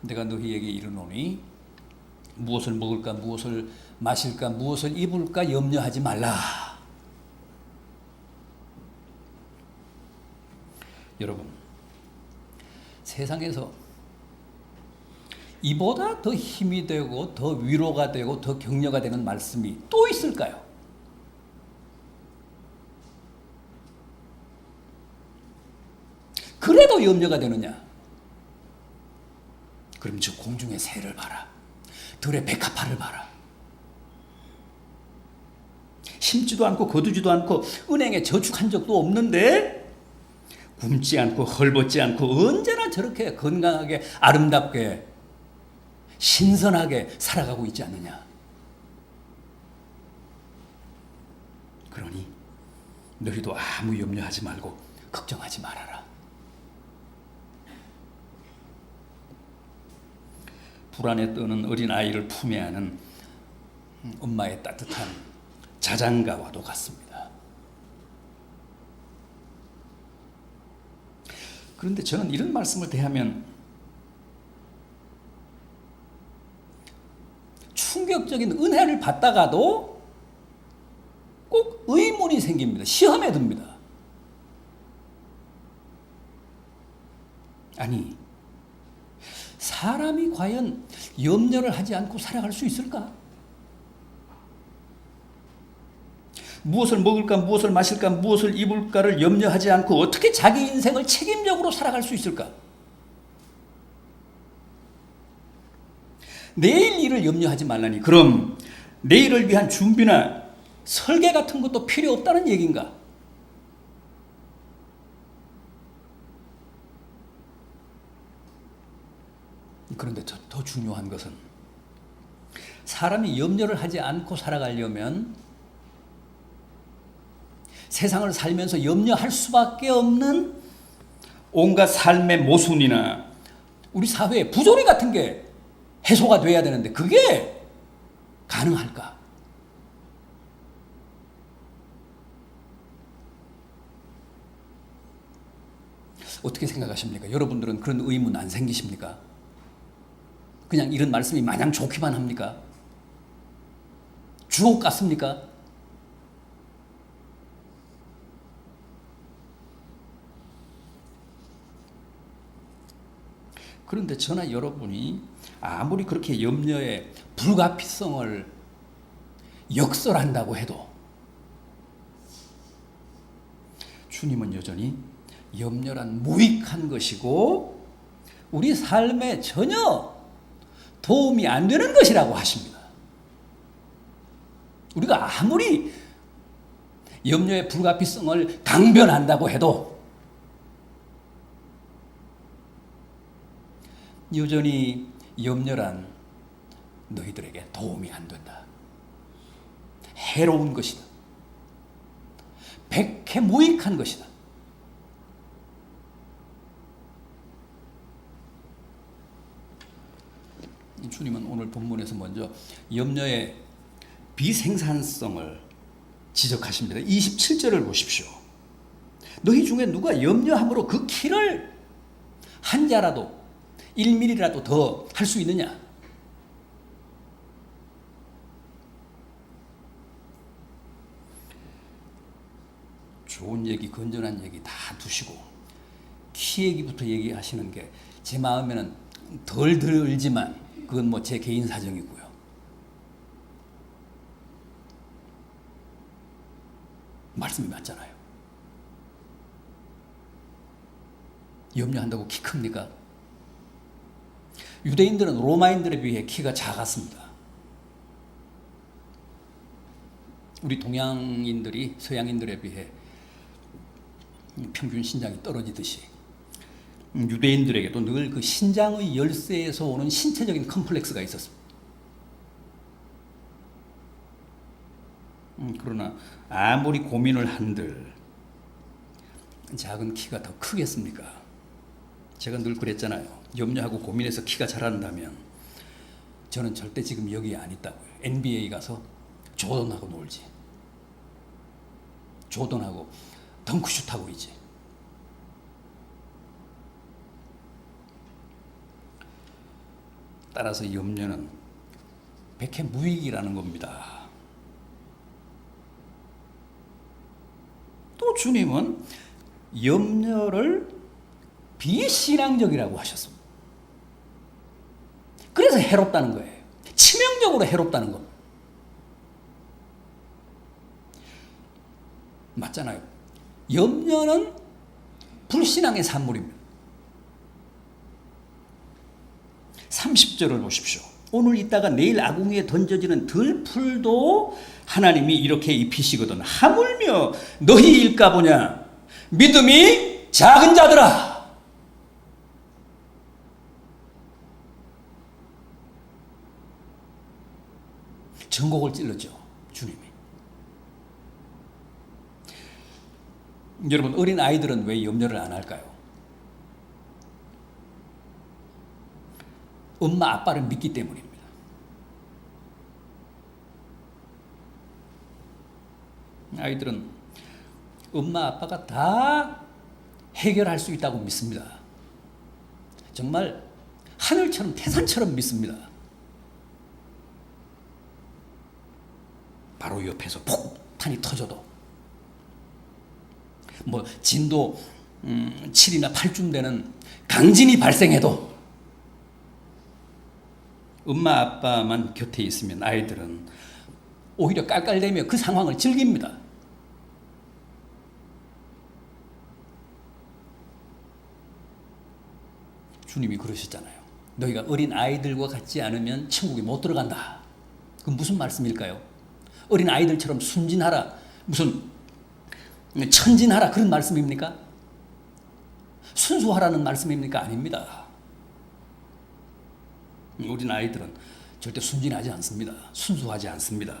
내가 너희에게 이르노니 무엇을 먹을까 무엇을 마실까 무엇을 입을까 염려하지 말라. 여러분 세상에서 이보다 더 힘이 되고 더 위로가 되고 더 격려가 되는 말씀이 또 있을까요? 그래도 염려가 되느냐? 그럼 저 공중의 새를 봐라. 들의 백합화를 봐라. 심지도 않고 거두지도 않고 은행에 저축한 적도 없는데 굶지 않고 헐벗지 않고 언제나 저렇게 건강하게 아름답게 신선하게 살아가고 있지 않느냐. 그러니 너희도 아무 염려하지 말고 걱정하지 말아라. 불안에 떠는 어린 아이를 품에 안은 엄마의 따뜻한 자장가와도 같습니다. 그런데 저는 이런 말씀을 대하면 충격적인 은혜를 받다가도 꼭 의문이 생깁니다. 시험에 듭니다. 아니, 사람이 과연 염려를 하지 않고 살아갈 수 있을까? 무엇을 먹을까, 무엇을 마실까, 무엇을 입을까를 염려하지 않고 어떻게 자기 인생을 책임적으로 살아갈 수 있을까? 내일 일을 염려하지 말라니. 그럼 내일을 위한 준비나 설계 같은 것도 필요 없다는 얘기인가? 그런데 더, 더 중요한 것은 사람이 염려를 하지 않고 살아가려면 세상을 살면서 염려할 수밖에 없는 온갖 삶의 모순이나 우리 사회의 부조리 같은 게 해소가 돼야 되는데 그게 가능할까? 어떻게 생각하십니까? 여러분들은 그런 의문 안 생기십니까? 그냥 이런 말씀이 마냥 좋기만 합니까? 주옥 같습니까? 그런데 저나 여러분이 아무리 그렇게 염려의 불가피성을 역설한다고 해도 주님은 여전히 염려란 무익한 것이고 우리 삶에 전혀 도움이 안 되는 것이라고 하십니다. 우리가 아무리 염려의 불가피성을 강변한다고 해도 여전히 염려란 너희들에게 도움이 안 된다. 해로운 것이다. 백해 무익한 것이다. 주님은 오늘 본문에서 먼저 염려의 비생산성을 지적하십니다. 27절을 보십시오. 너희 중에 누가 염려함으로 그 키를 한 자라도 1mm라도 더 할 수 있느냐? 좋은 얘기, 건전한 얘기 다 두시고 키 얘기부터 얘기하시는 게 제 마음에는 덜 들지만 그건 뭐 제 개인 사정이고요. 말씀이 맞잖아요. 염려한다고 키 큽니까? 유대인들은 로마인들에 비해 키가 작았습니다. 우리 동양인들이 서양인들에 비해 평균 신장이 떨어지듯이 유대인들에게도 늘 그 신장의 열쇠에서 오는 신체적인 컴플렉스가 있었습니다. 음, 그러나 아무리 고민을 한들 작은 키가 더 크겠습니까? 제가 늘 그랬잖아요. 염려하고 고민해서 키가 자란다면 저는 절대 지금 여기에 안 있다고요. NBA 가서 조던하고 놀지. 조던하고 덩크슛 하고 있지. 따라서 염려는 백해 무익이라는 겁니다. 또 주님은 염려를 비신앙적이라고 하셨습니다. 그래서 해롭다는 거예요. 치명적으로 해롭다는 겁니다. 맞잖아요. 염려는 불신앙의 산물입니다. 30절을 보십시오. 오늘 있다가 내일 아궁이에 던져지는 들풀도 하나님이 이렇게 입히시거든. 하물며 너희 일까 보냐. 믿음이 작은 자들아. 전곡을 찔렀죠. 주님이. 여러분 어린 아이들은 왜 염려를 안 할까요? 엄마 아빠를 믿기 때문입니다. 아이들은 엄마 아빠가 다 해결할 수 있다고 믿습니다. 정말 하늘처럼 태산처럼 믿습니다. 바로 옆에서 폭탄이 터져도 뭐 진도 음, 7이나 8쯤 되는 강진이 발생해도 엄마 아빠만 곁에 있으면 아이들은 오히려 깔깔대며 그 상황을 즐깁니다. 주님이 그러셨잖아요. 너희가 어린 아이들과 같지 않으면 천국에 못 들어간다. 그 무슨 말씀일까요? 어린 아이들처럼 순진하라. 무슨 천진하라 그런 말씀입니까? 순수하라는 말씀입니까? 아닙니다. 우린 아이들은 절대 순진하지 않습니다. 순수하지 않습니다.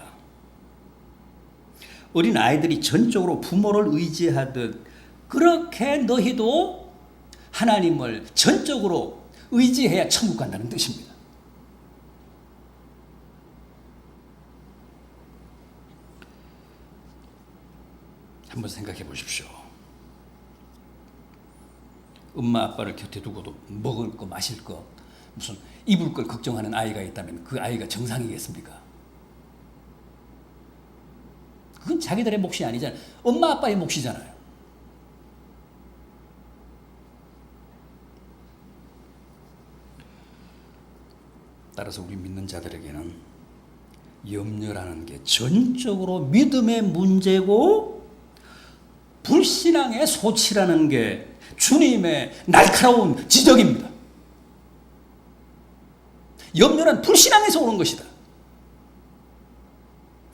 어린 아이들이 전적으로 부모를 의지하듯 그렇게 너희도 하나님을 전적으로 의지해야 천국 간다는 뜻입니다. 한번 생각해 보십시오. 엄마 아빠를 곁에 두고도 먹을 거 마실 거 무슨 입을 걸 걱정하는 아이가 있다면 그 아이가 정상이겠습니까? 그건 자기들의 몫이 아니잖아요. 엄마 아빠의 몫이잖아요. 따라서 우리 믿는 자들에게는 염려라는 게 전적으로 믿음의 문제고 불신앙의 소치라는 게 주님의 날카로운 지적입니다. 염려는 불신앙에서 오는 것이다.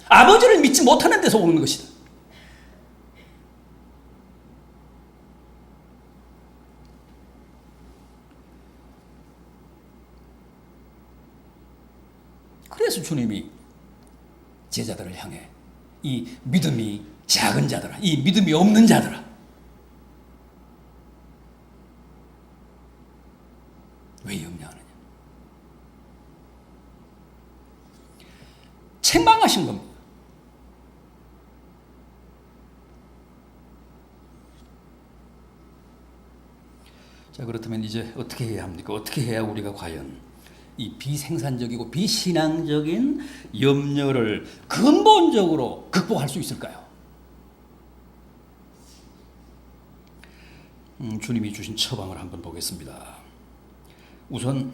아버지를 믿지 못하는 데서 오는 것이다. 그래서 주님이 제자들을 향해 이 믿음이 작은 자들아, 이 믿음이 없는 자들아, 왜 염려하느냐? 책망하신 겁니다. 자, 그렇다면 이제 어떻게 해야 합니까? 어떻게 해야 우리가 과연 이 비생산적이고 비신앙적인 염려를 근본적으로 극복할 수 있을까요? 음, 주님이 주신 처방을 한번 보겠습니다. 우선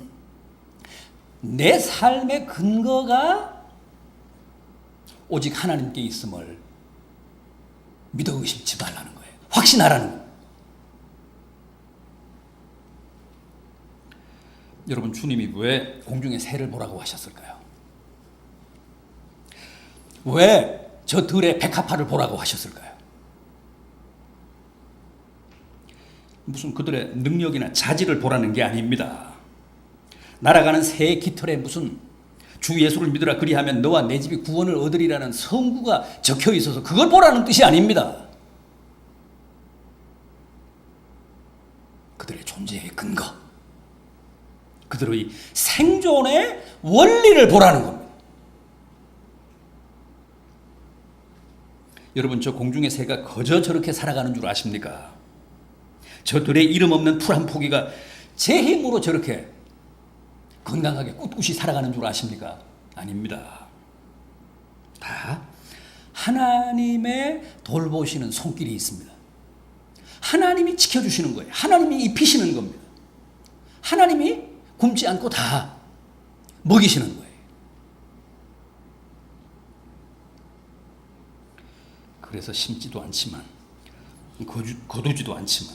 내 삶의 근거가 오직 하나님께 있음을 믿어 의심치 말라는 거예요. 확신하라는 거예요. 여러분 주님이 왜 공중의 새를 보라고 하셨을까요? 왜 저 들의 백합화를 보라고 하셨을까요? 무슨 그들의 능력이나 자질을 보라는 게 아닙니다. 날아가는 새의 깃털에 무슨 주 예수를 믿으라 그리하면 너와 내 집이 구원을 얻으리라는 성구가 적혀 있어서 그걸 보라는 뜻이 아닙니다. 그들의 존재의 근거, 그들의 생존의 원리를 보라는 겁니다. 여러분 저 공중의 새가 거저 저렇게 살아가는 줄 아십니까? 저들의 이름 없는 풀 한 포기가 제 힘으로 저렇게 건강하게 꿋꿋이 살아가는 줄 아십니까? 아닙니다. 다 하나님의 돌보시는 손길이 있습니다. 하나님이 지켜주시는 거예요. 하나님이 입히시는 겁니다. 하나님이 굶지 않고 다 먹이시는 거예요. 그래서 심지도 않지만 거두지도 않지만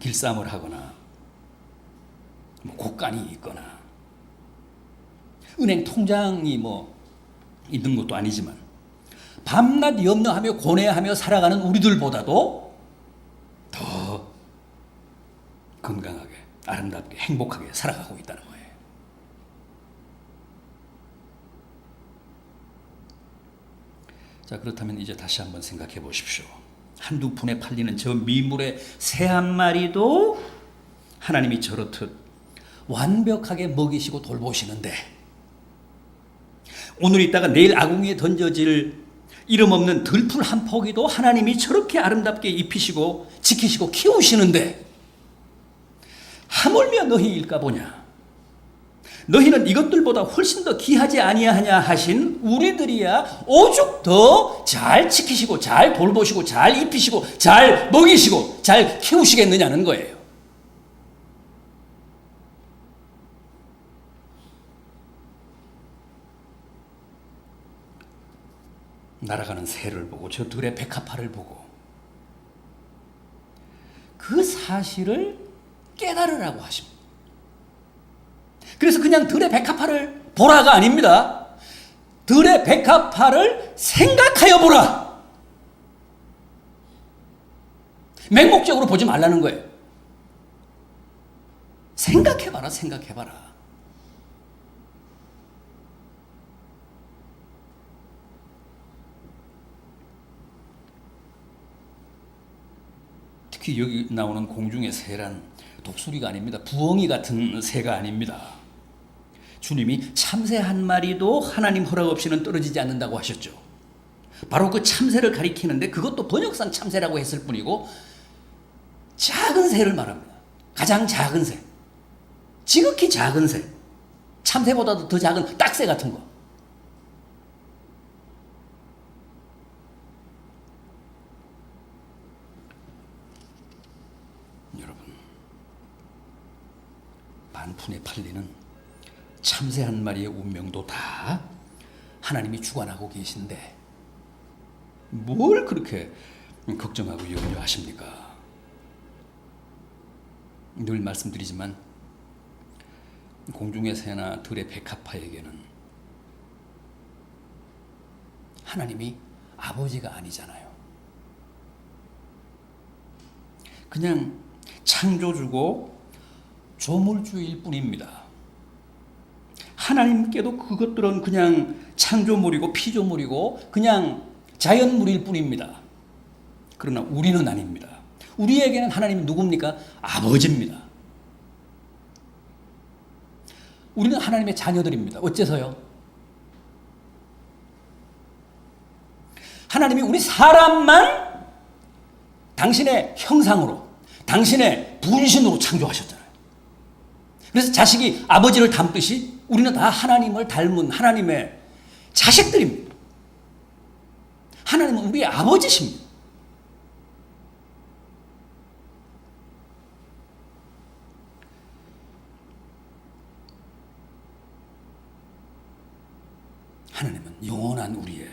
길쌈을 하거나 뭐 곡간이 있거나 은행 통장이 뭐 있는 것도 아니지만 밤낮 염려하며 고뇌하며 살아가는 우리들보다도 더 건강하게 아름답게 행복하게 살아가고 있다는 거예요. 자 그렇다면 이제 다시 한번 생각해 보십시오. 한두 푼에 팔리는 저 미물의 새 한 마리도 하나님이 저렇듯 완벽하게 먹이시고 돌보시는데 오늘 있다가 내일 아궁이에 던져질 이름 없는 들풀 한 포기도 하나님이 저렇게 아름답게 입히시고 지키시고 키우시는데 하물며 너희일까 보냐 너희는 이것들보다 훨씬 더 귀하지 아니하냐 하신 우리들이야 오죽 더 잘 지키시고 잘 돌보시고 잘 입히시고 잘 먹이시고 잘 키우시겠느냐는 거예요. 날아가는 새를 보고 저 들의 백합화를 보고 그 사실을 깨달으라고 하십니다. 그래서 그냥 들의 백합화를 보라가 아닙니다. 들의 백합화를 생각하여 보라. 맹목적으로 보지 말라는 거예요. 생각해봐라, 생각해봐라. 특히 여기 나오는 공중의 새란 독수리가 아닙니다. 부엉이 같은 새가 아닙니다. 주님이 참새 한 마리도 하나님 허락 없이는 떨어지지 않는다고 하셨죠. 바로 그 참새를 가리키는데 그것도 번역상 참새라고 했을 뿐이고 작은 새를 말합니다. 가장 작은 새. 지극히 작은 새. 참새보다도 더 작은 딱새 같은 거. 여러분, 반푼에 팔리는 참새 한 마리의 운명도 다 하나님이 주관하고 계신데 뭘 그렇게 걱정하고 염려하십니까? 늘 말씀드리지만 공중의 새나 들의 백합화에게는 하나님이 아버지가 아니잖아요. 그냥 창조주고 조물주일 뿐입니다. 하나님께도 그것들은 그냥 창조물이고 피조물이고 그냥 자연물일 뿐입니다. 그러나 우리는 아닙니다. 우리에게는 하나님이 누굽니까? 아버지입니다. 우리는 하나님의 자녀들입니다. 어째서요? 하나님이 우리 사람만 당신의 형상으로, 당신의 분신으로 창조하셨잖아요. 그래서 자식이 아버지를 닮듯이 우리는 다 하나님을 닮은 하나님의 자식들입니다. 하나님은 우리의 아버지십니다. 하나님은 영원한 우리의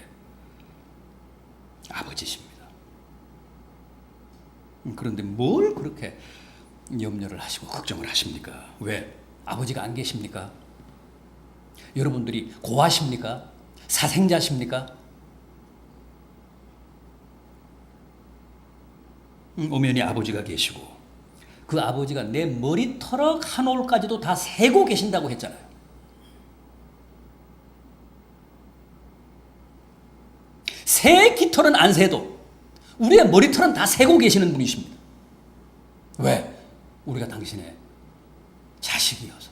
아버지십니다. 그런데 뭘 그렇게 염려를 하시고 걱정을 하십니까? 왜? 아버지가 안 계십니까? 여러분들이 고하십니까? 사생자십니까? 음, 오면이 아버지가 계시고 그 아버지가 내 머리털럭 한 올까지도 다 세고 계신다고 했잖아요. 새 깃털은 안 세도 우리의 머리털은 다 세고 계시는 분이십니다. 왜? 우리가 당신의 자식이어서.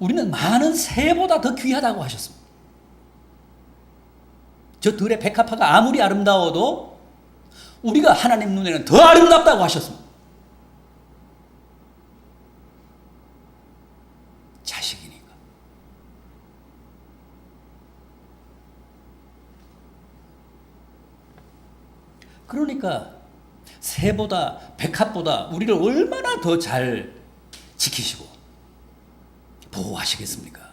우리는 많은 새보다 더 귀하다고 하셨습니다. 저 들의 백합화가 아무리 아름다워도 우리가 하나님 눈에는 더 아름답다고 하셨습니다. 자식이니까. 그러니까 새보다 백합보다 우리를 얼마나 더 잘 지키시고 보호하시겠습니까?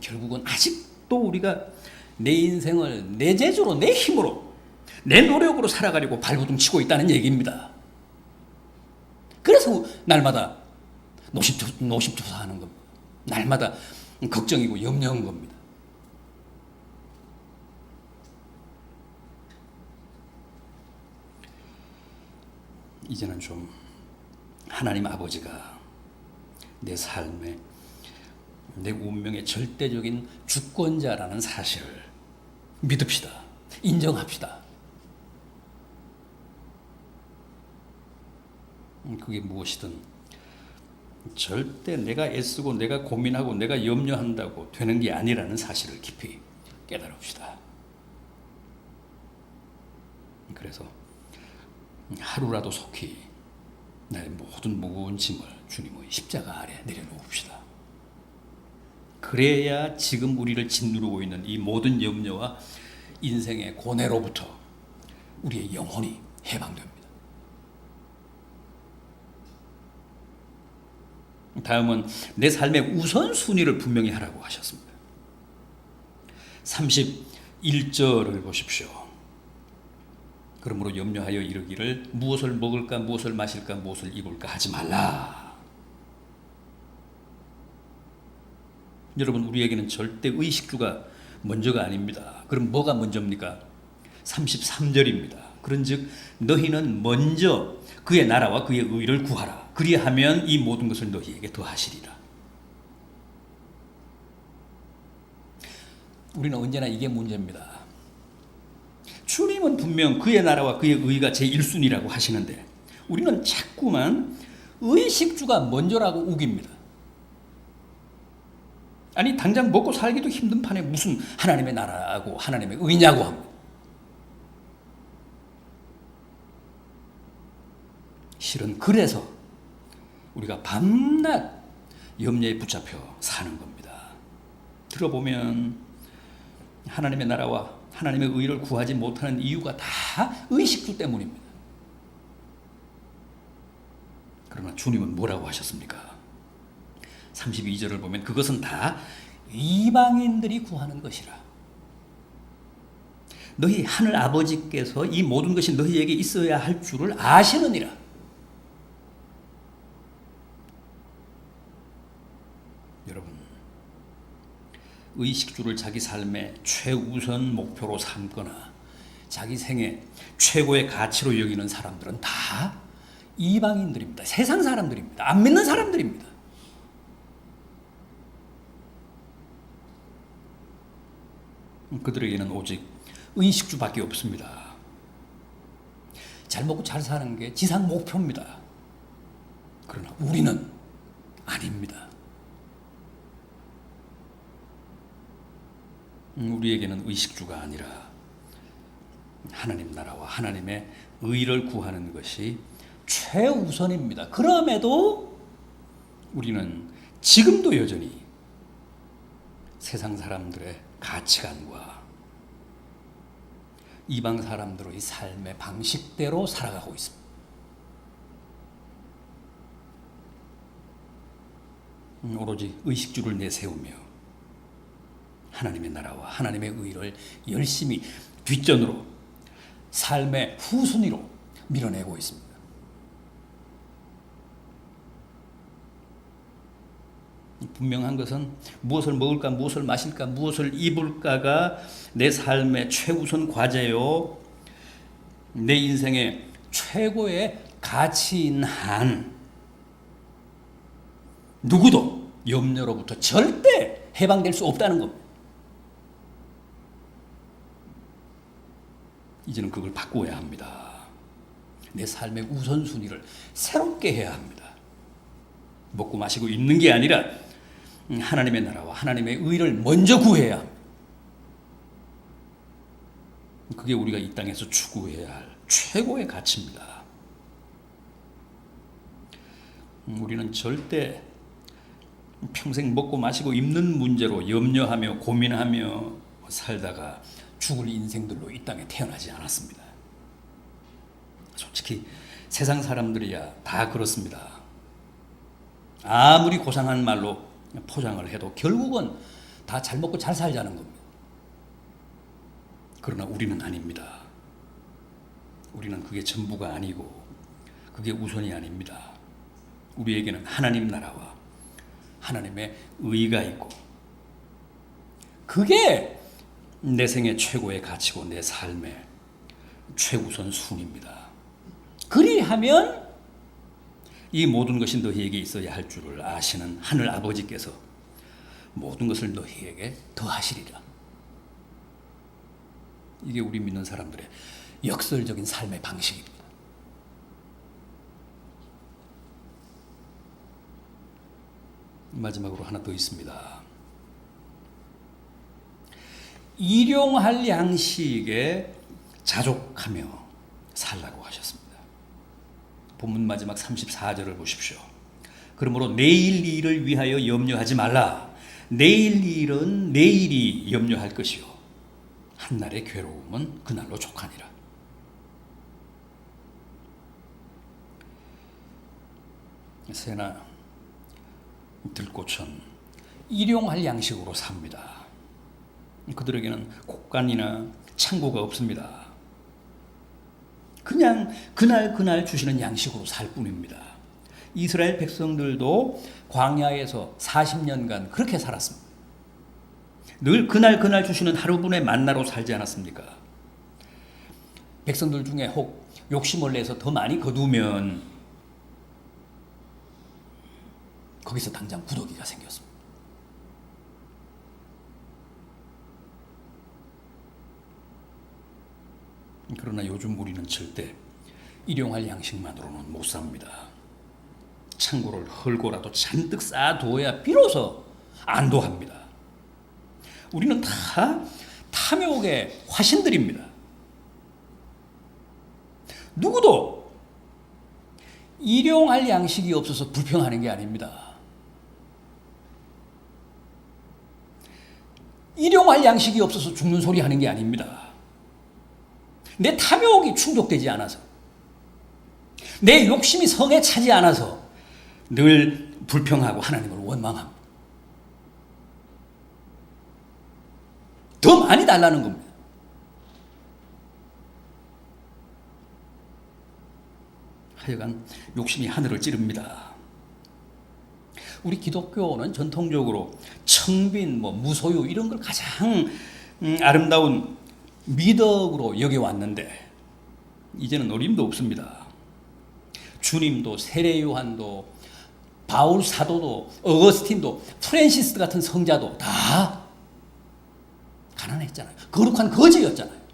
결국은 아직도 우리가 내 인생을 내 재주로 내 힘으로 내 노력으로 살아가려고 발버둥 치고 있다는 얘기입니다. 그래서 날마다 노심초, 노심초사하는 겁니다. 날마다 걱정이고 염려한 겁니다. 이제는 좀 하나님 아버지가 내 삶에 내 운명의 절대적인 주권자라는 사실을 믿읍시다. 인정합시다. 음, 그게 무엇이든 절대 내가 애쓰고 내가 고민하고 내가 염려한다고 되는 게 아니라는 사실을 깊이 깨달읍시다. 그래서 하루라도 속히 나의 모든 무거운 짐을 주님의 십자가 아래 내려놓읍시다. 그래야 지금 우리를 짓누르고 있는 이 모든 염려와 인생의 고뇌로부터 우리의 영혼이 해방됩니다. 다음은 내 삶의 우선순위를 분명히 하라고 하셨습니다. 31절을 보십시오. 그러므로 염려하여 이르기를 무엇을 먹을까 무엇을 마실까 무엇을 입을까 하지 말라. 여러분 우리에게는 절대 의식주가 먼저가 아닙니다. 그럼 뭐가 먼저입니까? 33절입니다. 그런즉 너희는 먼저 그의 나라와 그의 의를 구하라. 그리하면 이 모든 것을 너희에게 더하시리라. 우리는 언제나 이게 문제입니다. 주님은 분명 그의 나라와 그의 의가 제 1순위라고 하시는데 우리는 자꾸만 의식주가 먼저라고 우깁니다. 아니 당장 먹고 살기도 힘든 판에 무슨 하나님의 나라고 하나님의 의냐고 합니다. 실은 그래서 우리가 밤낮 염려에 붙잡혀 사는 겁니다. 들어보면 하나님의 나라와 하나님의 의를 구하지 못하는 이유가 다 의식주 때문입니다. 그러나 주님은 뭐라고 하셨습니까? 32절을 보면 그것은 다 이방인들이 구하는 것이라. 너희 하늘 아버지께서 이 모든 것이 너희에게 있어야 할 줄을 아시느니라. 여러분, 의식주를 자기 삶의 최우선 목표로 삼거나 자기 생애 최고의 가치로 여기는 사람들은 다 이방인들입니다. 세상 사람들입니다. 안 믿는 사람들입니다. 그들에게는 오직 의식주밖에 없습니다. 잘 먹고 잘 사는 게 지상 목표입니다. 그러나 우리는 아닙니다. 우리에게는 의식주가 아니라 하나님 나라와 하나님의 의를 구하는 것이 최우선입니다. 그럼에도 우리는 지금도 여전히 세상 사람들의 가치관과 이방 사람들의 삶의 방식대로 살아가고 있습니다. 음, 오로지 의식주를 내세우며 하나님의 나라와 하나님의 의를 열심히 뒷전으로 삶의 후순위로 밀어내고 있습니다. 분명한 것은 무엇을 먹을까, 무엇을 마실까, 무엇을 입을까가 내 삶의 최우선 과제요. 내 인생의 최고의 가치인 한 누구도 염려로부터 절대 해방될 수 없다는 겁니다. 이제는 그걸 바꾸어야 합니다. 내 삶의 우선순위를 새롭게 해야 합니다. 먹고 마시고 입는 게 아니라 음, 하나님의 나라와 하나님의 의를 먼저 구해야. 그게 우리가 이 땅에서 추구해야 할 최고의 가치입니다. 음, 우리는 절대 평생 먹고 마시고 입는 문제로 염려하며 고민하며 살다가 죽을 인생들로 이 땅에 태어나지 않았습니다. 솔직히 세상 사람들이야 다 그렇습니다. 아무리 고상한 말로 포장을 해도 결국은 다 잘 먹고 잘 살자는 겁니다. 그러나 우리는 아닙니다. 우리는 그게 전부가 아니고 그게 우선이 아닙니다. 우리에게는 하나님 나라와 하나님의 의가 있고 그게 내 생의 최고의 가치고 내 삶의 최우선 순입니다. 그리하면 이 모든 것이 너희에게 있어야 할 줄을 아시는 하늘 아버지께서 모든 것을 너희에게 더하시리라. 이게 우리 믿는 사람들의 역설적인 삶의 방식입니다. 마지막으로 하나 더 있습니다. 일용할 양식에 자족하며 살라고 하셨습니다. 본문 마지막 34절을 보십시오. 그러므로 내일 일을 위하여 염려하지 말라. 내일 일은 내일이 염려할 것이요. 한날의 괴로움은 그날로 족하니라. 새나 들꽃은 일용할 양식으로 삽니다. 그들에게는 곡간이나 창고가 없습니다. 그냥 그날 그날 주시는 양식으로 살 뿐입니다. 이스라엘 백성들도 광야에서 40년간 그렇게 살았습니다. 늘 그날 그날 주시는 하루분의 만나로 살지 않았습니까? 백성들 중에 혹 욕심을 내서 더 많이 거두면 거기서 당장 구더기가 생겼습니다. 그러나 요즘 우리는 절대 일용할 양식만으로는 못 삽니다. 창고를 헐고라도 잔뜩 쌓아두어야 비로소 안도합니다. 우리는 다 탐욕의 화신들입니다. 누구도 일용할 양식이 없어서 불평하는 게 아닙니다. 일용할 양식이 없어서 죽는 소리 하는 게 아닙니다. 내 탐욕이 충족되지 않아서, 내 욕심이 성에 차지 않아서 늘 불평하고 하나님을 원망합니다. 더 많이 달라는 겁니다. 하여간 욕심이 하늘을 찌릅니다. 우리 기독교는 전통적으로 청빈, 뭐 무소유 이런 걸 가장 음, 아름다운 미덕으로 여겨왔는데 이제는 어림도 없습니다. 주님도 세례 요한도 바울 사도도 어거스틴도 프랜시스 같은 성자도 다 가난했잖아요. 거룩한 거지였잖아요.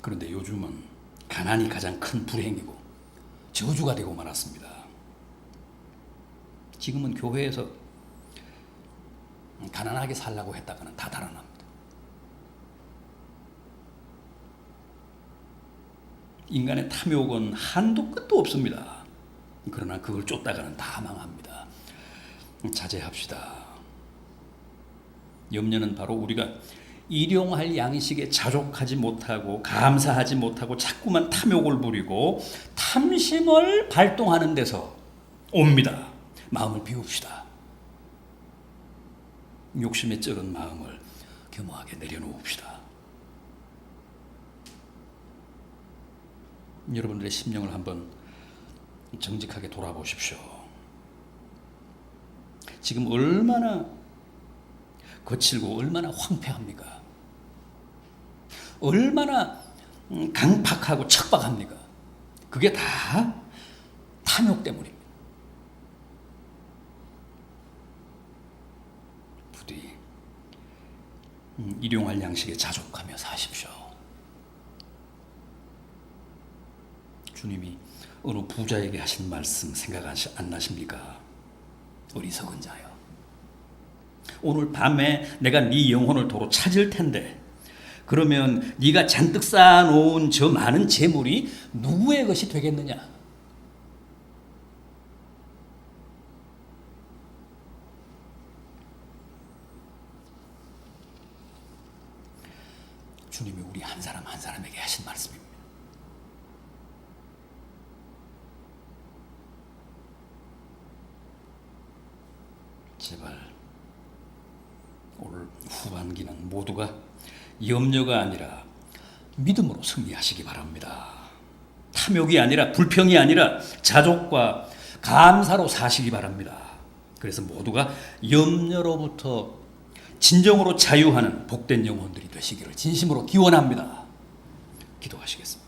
그런데 요즘은 가난이 가장 큰 불행이고 저주가 되고 말았습니다. 지금은 교회에서 가난하게 살라고 했다가는 다 달아납니다. 인간의 탐욕은 한도 끝도 없습니다. 그러나 그걸 쫓다가는 다 망합니다. 자제합시다. 염려는 바로 우리가 일용할 양식에 자족하지 못하고 감사하지 못하고 자꾸만 탐욕을 부리고 탐심을 발동하는 데서 옵니다. 마음을 비웁시다. 욕심에 쩔은 마음을 겸허하게 내려놓읍시다. 여러분들의 심령을 한번 정직하게 돌아보십시오. 지금 얼마나 거칠고 얼마나 황폐합니까? 얼마나 음, 강팍하고 척박합니까? 그게 다 탐욕 때문입니다. 부디 음, 일용할 양식에 자족하며 사십시오. 주님이 어느 부자에게 하신 말씀 생각 안 시- 안 나십니까? 어리석은 자여. 오늘 밤에 내가 네 영혼을 도로 찾을 텐데 그러면 네가 잔뜩 쌓아놓은 저 많은 재물이 누구의 것이 되겠느냐? 주님이 우리 한 사람 한 사람에게 하신 말씀입니다. 제발 오늘 후반기는 모두가 염려가 아니라 믿음으로 승리하시기 바랍니다. 탐욕이 아니라 불평이 아니라 자족과 감사로 사시기 바랍니다. 그래서 모두가 염려로부터 진정으로 자유하는 복된 영혼들이 되시기를 진심으로 기원합니다. 기도하시겠습니다.